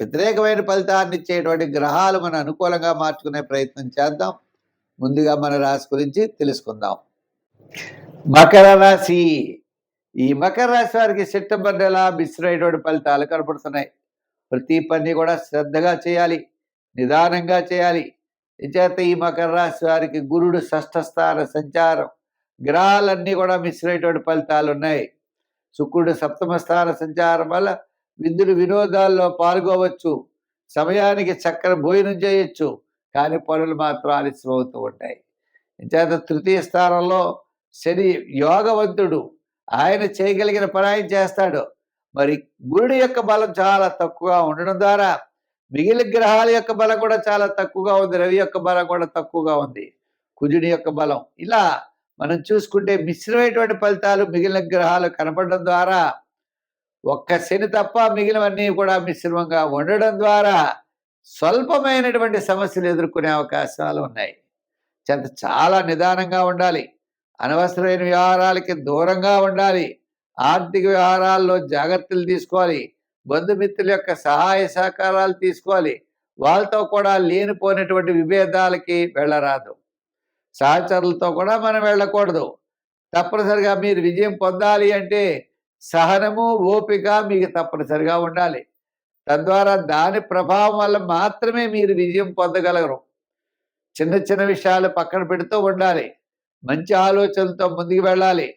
వ్యతిరేకమైన ఫలితాన్ని ఇచ్చేటువంటి గ్రహాలు మన అనుకూలంగా మార్చుకునే ప్రయత్నం చేద్దాం. ముందుగా మన రాశి గురించి తెలుసుకుందాం. మకర రాశి. ఈ మకర రాశి వారికి సెప్టెంబర్ నెల మిశ్రమైనటువంటి ఫలితాలు కనపడుతున్నాయి. ప్రతి పని కూడా శ్రద్ధగా చేయాలి. నిదానంగా చేయాలి. చేత ఈ మకర రాశి వారికి గురుడు షష్ఠ స్థాన సంచారం గ్రహాలన్నీ కూడా మిశ్రమైనటువంటి ఫలితాలు ఉన్నాయి. శుక్రుడు సప్తమ స్థాన సంచారం వల్ల విందులు వినోదాల్లో పాల్గొవచ్చు. సమయానికి చక్కని భోజనం చేయొచ్చు. కానీ పనులు మాత్రం ఆలస్యం అవుతూ ఉంటాయి. ఇంత తృతీయ స్థానంలో శని యోగవంతుడు. ఆయన చేయగలిగిన పని ఆయన చేస్తాడు. మరి గురుడి యొక్క బలం చాలా తక్కువగా ఉండడం ద్వారా మిగిలిన గ్రహాల యొక్క బలం కూడా చాలా తక్కువగా ఉంది. రవి యొక్క బలం కూడా తక్కువగా ఉంది. కుజుడి యొక్క బలం. ఇలా మనం చూసుకుంటే మిశ్రమైనటువంటి ఫలితాలు మిగిలిన గ్రహాలు కనపడడం ద్వారా ఒక్క శని తప్ప మిగిలినవన్నీ కూడా మిశ్రమంగా ఉండడం ద్వారా స్వల్పమైనటువంటి సమస్యలు ఎదుర్కొనే అవకాశాలు ఉన్నాయి. చెంత చాలా నిదానంగా ఉండాలి. అనవసరమైన వ్యవహారాలకి దూరంగా ఉండాలి. ఆర్థిక వ్యవహారాల్లో జాగ్రత్తలు తీసుకోవాలి. బంధుమిత్రుల యొక్క సహాయ సహకారాలు తీసుకోవాలి. వాళ్ళతో కూడా లేనిపోయినటువంటి విభేదాలకి వెళ్ళరాదు. సహచరులతో కూడా మనం వెళ్ళకూడదు. తప్పనిసరిగా మీరు విజయం పొందాలి అంటే సహనము ఓపిక మీకు తప్పనిసరిగా ఉండాలి. తద్వారా దాని ప్రభావం వల్ల మాత్రమే మీరు విజయం పొందగలరు. చిన్న చిన్న విషయాలు పక్కన పెడుతూ ఉండాలి. మంచి ఆలోచనలతో ముందుకు వెళ్ళాలి.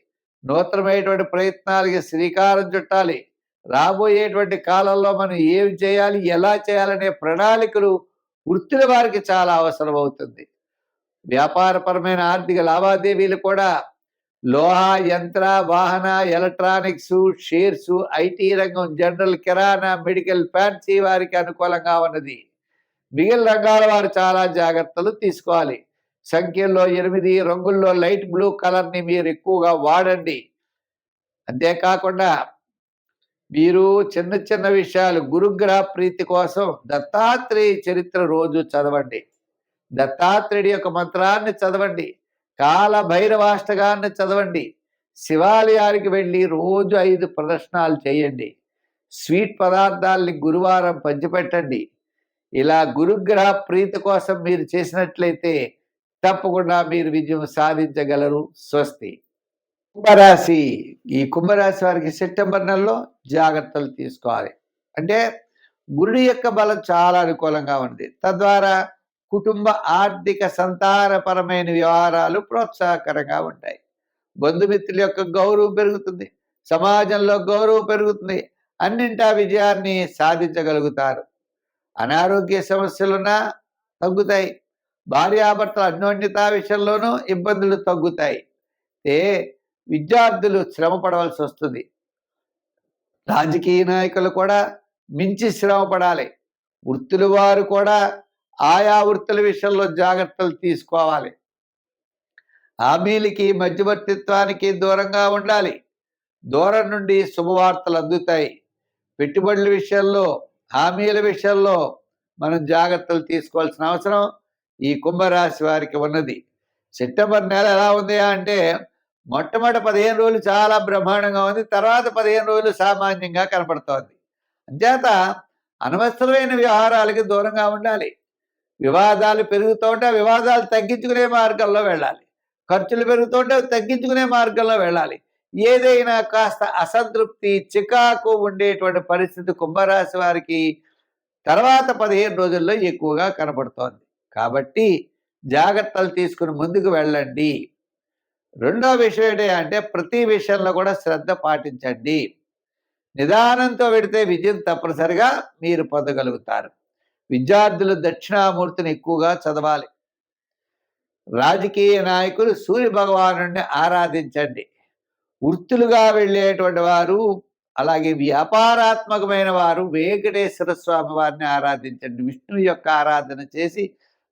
నూతనమైనటువంటి ప్రయత్నాలకి శ్రీకారం చుట్టాలి. రాబోయేటువంటి కాలంలో మనం ఏం చేయాలి ఎలా చేయాలనే ప్రణాళికలు వృత్తుల వారికి చాలా అవసరం అవుతుంది వ్యాపారపరమైన ఆర్థిక లావాదేవీలు కూడా లోహ యంత్ర వాహన ఎలక్ట్రానిక్స్ షేర్స్ ఐటీ రంగం జనరల్ కిరాణా మెడికల్ ఫ్యాన్సీ వారికి అనుకూలంగా ఉన్నది. మిగిలిన రంగాల వారు చాలా జాగ్రత్తలు తీసుకోవాలి. సంఖ్యల్లో ఎనిమిది రంగుల్లో లైట్ బ్లూ కలర్ని మీరు ఎక్కువగా వాడండి. అంతేకాకుండా మీరు చిన్న చిన్న విషయాలు గురుగ్రహ ప్రీతి కోసం దత్తాత్రేయ చరిత్ర రోజు చదవండి. దత్తాత్రేయుడి యొక్క మంత్రాన్ని చదవండి. కాల భైరవాష్టగాన్ని చదవండి. శివాలయానికి వెళ్ళి రోజు ఐదు ప్రదర్శనాలు చేయండి. స్వీట్ పదార్థాలని గురువారం పంచిపెట్టండి. ఇలా గురుగ్రహ ప్రీతి కోసం మీరు చేసినట్లయితే తప్పకుండా మీరు విజయం సాధించగలరు. స్వస్తి. కుంభరాశి. ఈ కుంభరాశి వారికి సెప్టెంబర్ నెలలో జాగ్రత్తలు తీసుకోవాలి. అంటే గురుడి యొక్క బలం చాలా అనుకూలంగా ఉంది. తద్వారా కుటుంబ ఆర్థిక సంతానపరమైన వ్యవహారాలు ప్రోత్సాహకరంగా ఉంటాయి. బంధుమిత్రుల యొక్క గౌరవం పెరుగుతుంది. సమాజంలో గౌరవం పెరుగుతుంది. అన్నింటా విజయాన్ని సాధించగలుగుతారు. అనారోగ్య సమస్యలున్నా తగ్గుతాయి. భార్యాభర్తల అన్యోన్యత విషయంలోనూ ఇబ్బందులు తగ్గుతాయి. ఏ విద్యార్థులు శ్రమ పడవలసి వస్తుంది. రాజకీయ నాయకులు కూడా మించి శ్రమ పడాలి. వృత్తుల వారు కూడా ఆయా వృత్తుల విషయంలో జాగ్రత్తలు తీసుకోవాలి. హామీలకి మధ్యవర్తిత్వానికి దూరంగా ఉండాలి. దూరం నుండి శుభవార్తలు అందుతాయి. పెట్టుబడుల విషయంలో హామీల విషయంలో మనం జాగ్రత్తలు తీసుకోవాల్సిన అవసరం ఈ కుంభరాశి వారికి ఉన్నది. సెప్టెంబర్ నెల ఎలా ఉంది అంటే మొట్టమొదటి పదిహేను రోజులు చాలా బ్రహ్మాండంగా ఉంది. తర్వాత పదిహేను రోజులు సామాన్యంగా కనపడుతోంది. అంచేత అనవసరమైన వ్యవహారాలకి దూరంగా ఉండాలి. వివాదాలు పెరుగుతుంటే ఆ వివాదాలు తగ్గించుకునే మార్గంలో వెళ్ళాలి. ఖర్చులు పెరుగుతుంటే తగ్గించుకునే మార్గంలో వెళ్ళాలి. ఏదైనా కాస్త అసంతృప్తి చికాకు ఉండేటువంటి పరిస్థితి కుంభరాశి వారికి తర్వాత పదిహేను రోజుల్లో ఎక్కువగా కనబడుతోంది. కాబట్టి జాగ్రత్తలు తీసుకుని ముందుకు వెళ్ళండి. రెండో విషయం ఏంటి అంటే ప్రతి విషయంలో కూడా శ్రద్ధ పాటించండి. నిదానంతో పెడితే విజయం తప్పనిసరిగా మీరు పొందగలుగుతారు. విద్యార్థులు దక్షిణామూర్తిని ఎక్కువగా చదవాలి. రాజకీయ నాయకులు సూర్య భగవాను ఆరాధించండి. వృత్తులుగా వెళ్ళేటువంటి వారు అలాగే వ్యాపారాత్మకమైన వారు వెంకటేశ్వర స్వామి వారిని ఆరాధించండి. విష్ణు యొక్క ఆరాధన చేసి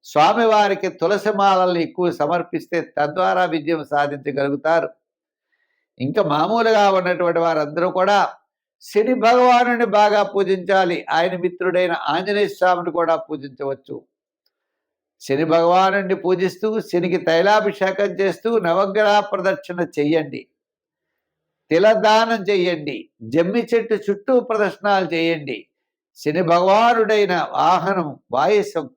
స్వామివారికి తులసి మాలల్ని ఎక్కువ సమర్పిస్తే తద్వారా విజయం సాధించగలుగుతారు. ఇంకా మామూలుగా ఉన్నటువంటి వారందరూ కూడా శని భగవాను బాగా పూజించాలి. ఆయన మిత్రుడైన ఆంజనేయ స్వామిని కూడా పూజించవచ్చు. శని భగవాను పూజిస్తూ శనికి తైలాభిషేకం చేస్తూ నవగ్రహ ప్రదక్షిణ చెయ్యండి. తిలదానం చెయ్యండి. జమ్మి చెట్టు చుట్టూ ప్రదర్శనాలు చేయండి శని భగవానుడైన వాహనం వాయుసం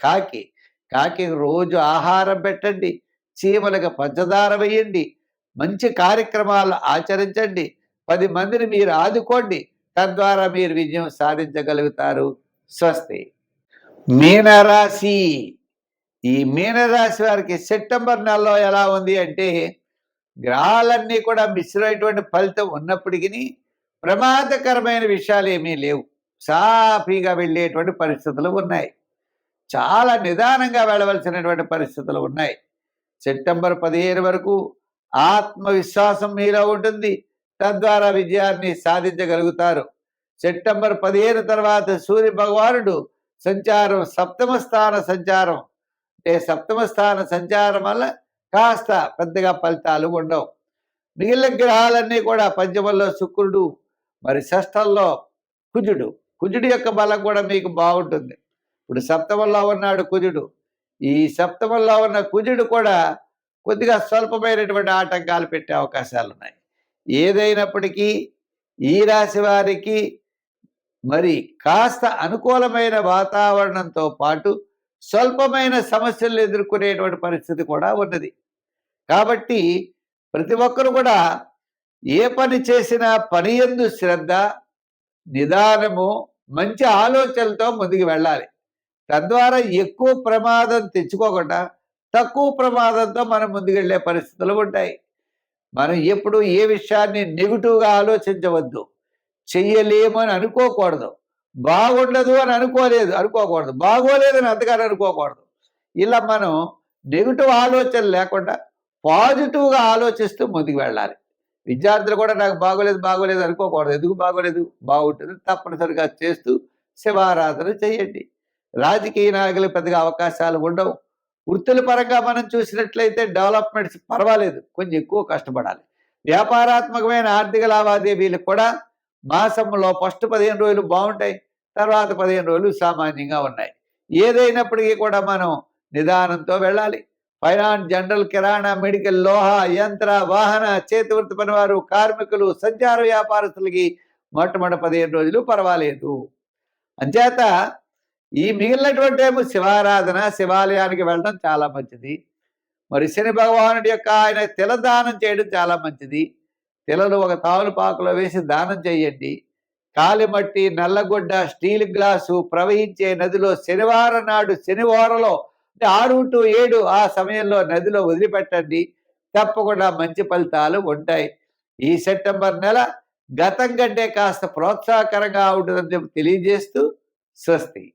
కాకి కాకి రోజు ఆహారం పెట్టండి. చీమలకు పంచదార వేయండి. మంచి కార్యక్రమాలు ఆచరించండి. పది మందిని మీరు ఆదుకోండి. తద్వారా మీరు విజయం సాధించగలుగుతారు. స్వస్తి. మీనరాశి. ఈ మీనరాశి వారికి సెప్టెంబర్ నెలలో ఎలా ఉంది అంటే గ్రహాలన్నీ కూడా మిశ్రమైనటువంటి ఫలితం ఉన్నప్పటికీ ప్రమాదకరమైన విషయాలు ఏమీ లేవు. సాఫీగా వెళ్ళేటువంటి పరిస్థితులు ఉన్నాయి. చాలా నిదానంగా వెళ్ళవలసినటువంటి పరిస్థితులు ఉన్నాయి. సెప్టెంబర్ పదిహేను వరకు ఆత్మవిశ్వాసం మీలో ఉంటుంది. తద్వారా విజయాన్ని సాధించగలుగుతారు. సెప్టెంబర్ పదిహేను తర్వాత సూర్య భగవానుడు సంచారం సప్తమ స్థాన సంచారం. అంటే సప్తమ స్థాన సంచారం వల్ల కాస్త పెద్దగా ఫలితాలు ఉండవు. మిగిలిన గ్రహాలన్నీ కూడా పంచమంలో శుక్రుడు మరి షష్టంలో కుజుడు. కుజుడు యొక్క బలం కూడా మీకు బాగుంటుంది. ఇప్పుడు సప్తమంలో ఉన్నాడు కుజుడు. ఈ సప్తమంలో ఉన్న కుజుడు కూడా కొద్దిగా స్వల్పమైనటువంటి ఆటంకాలు పెట్టే అవకాశాలు ఉన్నాయి ఏదైనప్పటికీ ఈ రాశి వారికి మరి కాస్త అనుకూలమైన వాతావరణంతో పాటు స్వల్పమైన సమస్యలు ఎదుర్కొనేటువంటి పరిస్థితి కూడా ఉన్నది. కాబట్టి ప్రతి ఒక్కరు కూడా ఏ పని చేసినా పని ఎందు శ్రద్ధ నిదానము మంచి ఆలోచనలతో ముందుకు వెళ్ళాలి. తద్వారా ఎక్కువ ప్రమాదం తెచ్చుకోకుండా తక్కువ ప్రమాదంతో మనం ముందుకెళ్ళే పరిస్థితులు ఉంటాయి. మనం ఎప్పుడు ఏ విషయాన్ని నెగిటివ్గా ఆలోచించవద్దు. చెయ్యలేము అని అనుకోకూడదు. బాగుండదు అని అనుకోలేదు అనుకోకూడదు. బాగోలేదని అంతగానే అనుకోకూడదు. ఇలా మనం నెగిటివ్ ఆలోచన లేకుండా పాజిటివ్గా ఆలోచిస్తూ ముందుకు వెళ్ళాలి. విద్యార్థులు కూడా నాకు బాగోలేదు బాగోలేదు అనుకోకూడదు. ఎందుకు బాగోలేదు? బాగుంటుంది. తప్పనిసరిగా చేస్తూ శివారాధన చేయండి రాజకీయ నాయకులు పెద్దగా అవకాశాలు ఉండవు. వృత్తుల పరంగా మనం చూసినట్లయితే డెవలప్మెంట్స్ పర్వాలేదు. కొంచెం ఎక్కువ కష్టపడాలి. వ్యాపారాత్మకమైన ఆర్థిక లావాదేవీలు కూడా మాసంలో ఫస్ట్ పదిహేను రోజులు బాగుంటాయి. తర్వాత పదిహేను రోజులు సామాన్యంగా ఉన్నాయి. ఏదైనప్పటికీ కూడా మనం నిదానంతో వెళ్ళాలి. ఫైనాన్స్ జనరల్ కిరాణా మెడికల్ లోహ యంత్ర వాహన చేతి వృత్తి పనివారు కార్మికులు సంచార వ్యాపారస్తులకి మొట్టమొదటి పదిహేను రోజులు పర్వాలేదు. అంచేత ఈ మిగిలినటువంటి ఏమో శివారాధన శివాలయానికి వెళ్ళడం చాలా మంచిది. మరి శని భగవానుడి యొక్క ఆయన తెల దానం చేయడం చాలా మంచిది. తెలలు ఒక తావులు వేసి దానం చేయండి. కాలిమట్టి నల్లగొడ్డ స్టీల్ గ్లాసు ప్రవహించే నదిలో శనివారం నాడు శనివారంలో అంటే ఆరు టు ఏడు ఆ సమయంలో నదిలో వదిలిపెట్టండి. తప్పకుండా మంచి ఫలితాలు ఉంటాయి. ఈ సెప్టెంబర్ నెల గతం కంటే కాస్త ప్రోత్సాహకరంగా ఉంటుందని చెప్పి తెలియజేస్తూ స్వస్తి.